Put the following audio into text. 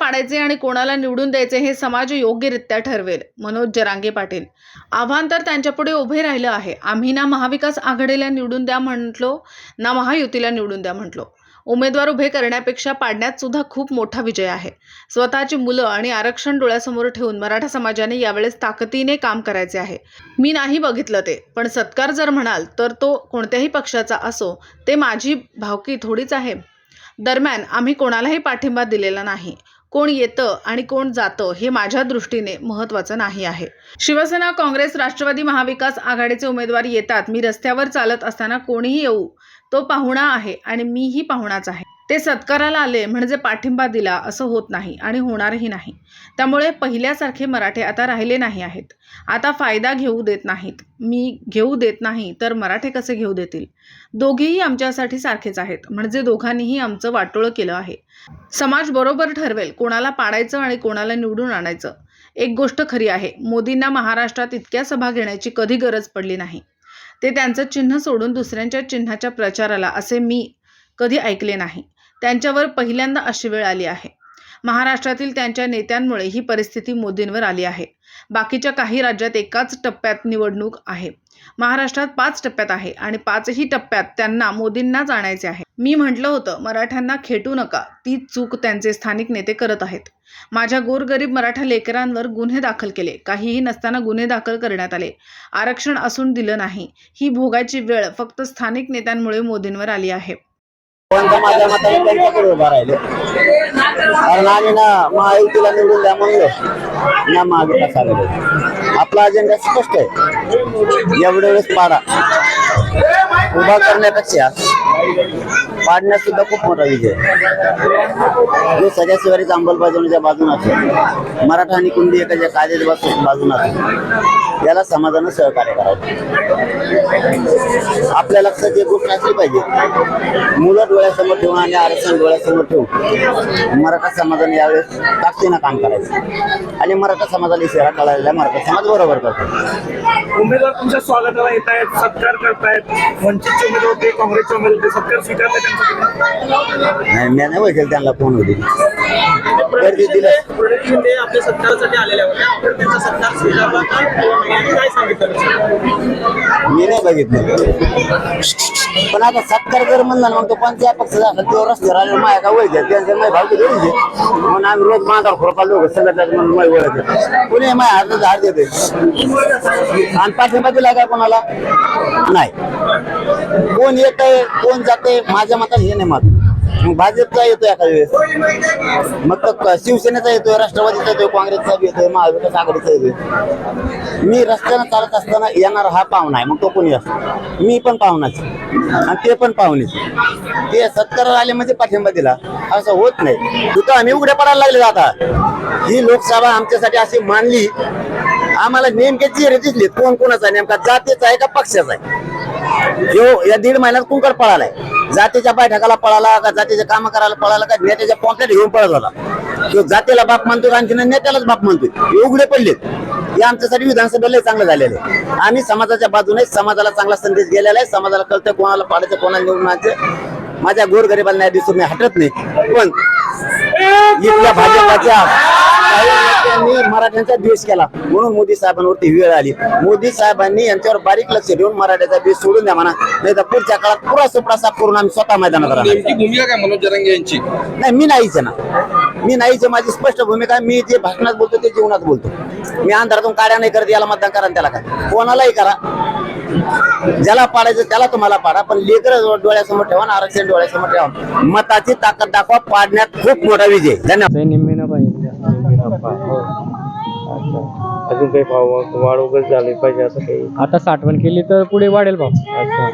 पाडायचे आणि कोणाला निवडून द्यायचे हे समाज योग्यरित्या ठरवेल मनोज जरांगे पाटील. आव्हान तर त्यांच्यापुढे उभे राहिलं आहे. आम्ही ना महाविकास आघाडीला निवडून द्या म्हटलो ना महायुतीला निवडून द्या म्हटलो. उमेदवार उभे करण्यापेक्षा पाडण्यात सुद्धा खूप मोठा विजय आहे. स्वतःची मुलं आणि आरक्षण डोळ्यासमोर ठेवून मराठा समाजाने यावेळेस ताकदीने काम करायचे आहे. मी नाही बघितलं ते पण सत्कार जर म्हणाल तर तो कोणत्याही पक्षाचा असो ते माझी भावकी थोडीच आहे. दरम्यान आम्ही कोणालाही पाठिंबा दिलेला नाही. कोण येतं आणि कोण जातं हे माझ्या दृष्टीने महत्त्वाचं नाही आहे. शिवसेना काँग्रेस राष्ट्रवादी महाविकास आघाडीचे उमेदवार येतात. मी रस्त्यावर चालत असताना कोणीही येऊ तो पाहुणा आहे आणि मीही पाहुणाच आहे. ते सत्काराला आले म्हणजे पाठिंबा दिला असं होत नाही आणि होणारही नाही. त्यामुळे पहिल्यासारखे मराठे आता राहिले नाही आहेत. आता फायदा घेऊ देत नाहीत. मी घेऊ देत नाही तर मराठे कसे घेऊ देतील? दोघेही आमच्यासाठी सारखेच आहेत. म्हणजे दोघांनीही आमचं वाटोळं केलं आहे. समाज बरोबर ठरवेल कोणाला पाडायचं आणि कोणाला निवडून आणायचं. एक गोष्ट खरी आहे मोदींना महाराष्ट्रात इतक्या सभा घेण्याची कधी गरज पडली नाही. ते त्यांचं चिन्ह सोडून दुसऱ्यांच्या चिन्हाच्या प्रचाराला असे मी कधी ऐकले नाही. त्यांच्यावर पहिल्यांदा अशी वेळ आली आहे. महाराष्ट्रातील त्यांच्या नेत्यांमुळे ही परिस्थिती मोदींवर आली आहे. बाकीच्या काही राज्यात एकाच टप्प्यात निवडणूक आहे. महाराष्ट्रात पाच टप्प्यात आहे आणि पाचही टप्प्यात त्यांना मोदींनाच आणायचे आहे. मी म्हटलं होतं मराठ्यांना खेटू नका ती चूक त्यांचे स्थानिक नेते करत आहेत. माझ्या गोरगरीब मराठा लेकरांवर गुन्हे दाखल केले. काहीही नसताना गुन्हे दाखल करण्यात आले. आरक्षण असून दिलं नाही. ही भोगायची वेळ फक्त स्थानिक नेत्यांमुळे मोदींवर आली आहे. कोणत्या माझ्या मताने त्यांच्याकडे उभा राहिले? कारण आम्ही ना महायुतीला निवडून द्या म्हणलो. ना महाविकास आघाडी आपला अजेंडा स्पष्ट आहे. एवढ्या वेळेस पाडा. उभा करण्यापेक्षा पाडण्यात सुद्धा खूप मोठा विजय जो सगळ्या शिवारीच्या अंमलबजावणीच्या बाजून असेल मराठा आणि कुंडी एकाच्या कायद्याच्या बाजून असेल याला समाजानं सहकार्य करावं. आपल्या लक्षात एक गोष्ट असली पाहिजे. मुलं डोळ्यासमोर ठेवून आणि आरक्षण डोळ्यासमोर ठेवून मराठा समाजाने यावेळेस ताकदीनं काम करायचं. आणि मराठा समाजाला इशारा कळालेला मराठा समाज बरोबर करतो. उमेदवार तुमच्या स्वागताला येत आहेत सत्कार करतायत. वंचितचे उमेदवार होते काँग्रेसचे उमेदवार होते सत्कार स्वीकारले त्यांचा नाही मी नाही ओळखेल त्यांना कोण होती गर्दी दिलं. प्रणित शिंदे आपल्या सत्कारासाठी आलेल्या होत्या आपण स्वीकारला का यांनी काय सांगितलं. मी नाही बघितलं. पण आता सत्कार जर म्हणला मग तो कोणत्या पक्षाचा असेल तो रस्त्यावर आले माया का ओळख त्यांच्या माय भाव थोडीच आहे. म्हणून आम्ही रोज मांगावर खोरपा लोक संघटना म्हणून माय ओळख कुणी माय हात हात देते आणि पाठिंबा दिला का कोणाला? नाही. कोण येत आहे कोण जाते माझ्या मतात हे नाही मात्र मग भाजपचा येतोय एखाद्या वेळेस? मग तर शिवसेनेचा येतोय राष्ट्रवादीचा येतोय काँग्रेसचा बी येतोय महाविकास आघाडीचा येतोय. मी रस्त्यानं चालत असताना येणार हा पाहुणा आहे मग तो कोणी असतो? मी पण पाहुणाच आणि ते पण पाहुणेच ते सत्तर आले म्हणजे पाठिंबा दिला. असं होत नाही. तिथं आम्ही उघड्या पडायला लागले आता. ही लोकसभा आमच्यासाठी अशी मानली आम्हाला नेमके चेहरे दिसले कोण कोणाचा आहे, नेमका जातीचा आहे का पक्षाचा आहे? ह्यो या दीड महिन्यात कुंकड पळालाय. जातीच्या बैठकाला पळाला का जातीच्या काम करायला पळाला का नेत्याच्या पॉम्पलेट घेऊन पळत होता. तो जातीला बाप मानतो आणखी नेत्यालाच बाप म्हणतोय. हे उघडे पडलेत. हे आमच्यासाठी विधानसभेला लय चांगलं झालेलं आहे. आम्ही समाजाच्या बाजूने समाजाला चांगला संदेश गेलेला आहे. समाजाला कळतं कोणाला पाडायचं कोणाला निवडून माझ्या गोरगरिबाला न्याय दिसून मी हटत नाही. पण इथल्या भाजपाच्या मराठ्यांचा द्वेष केला. म्हणून मोदी साहेबांवरती वेळ आली. मोदी साहेबांनी यांच्यावर बारीक लक्ष देऊन मराठ्याचा द्वेष सोडून द्या म्हणा. नाही तर पुढच्या काळात पुरा सुपडा साफ करून आम्ही स्वतः मैदानात राहणार. नेमकी भूमिका काय मनोज जरांगे यांची? नाही मी नाहीच आहे ना. मी नाहीच आहे. माझी स्पष्ट भूमिका आहे. मी जे भाषणात बोलतो ते जीवनात बोलतो. मी अंधारातून काड्या नाही करत याला मतदान करा आणि त्याला काय कोणालाही करा. ज्याला पाडायचं त्याला तुम्हाला पाडा पण लेकर डोळ्यासमोर ठेवा आरक्षण डोळ्यासमोर ठेवा. मताची ताकद दाखवा पाडण्यात खूप मोठा विजय. अजून काही भाव वाढ वगैरे झाली पाहिजे असं काही? आता साठवण केली तर पुढे वाढेल भाव. अच्छा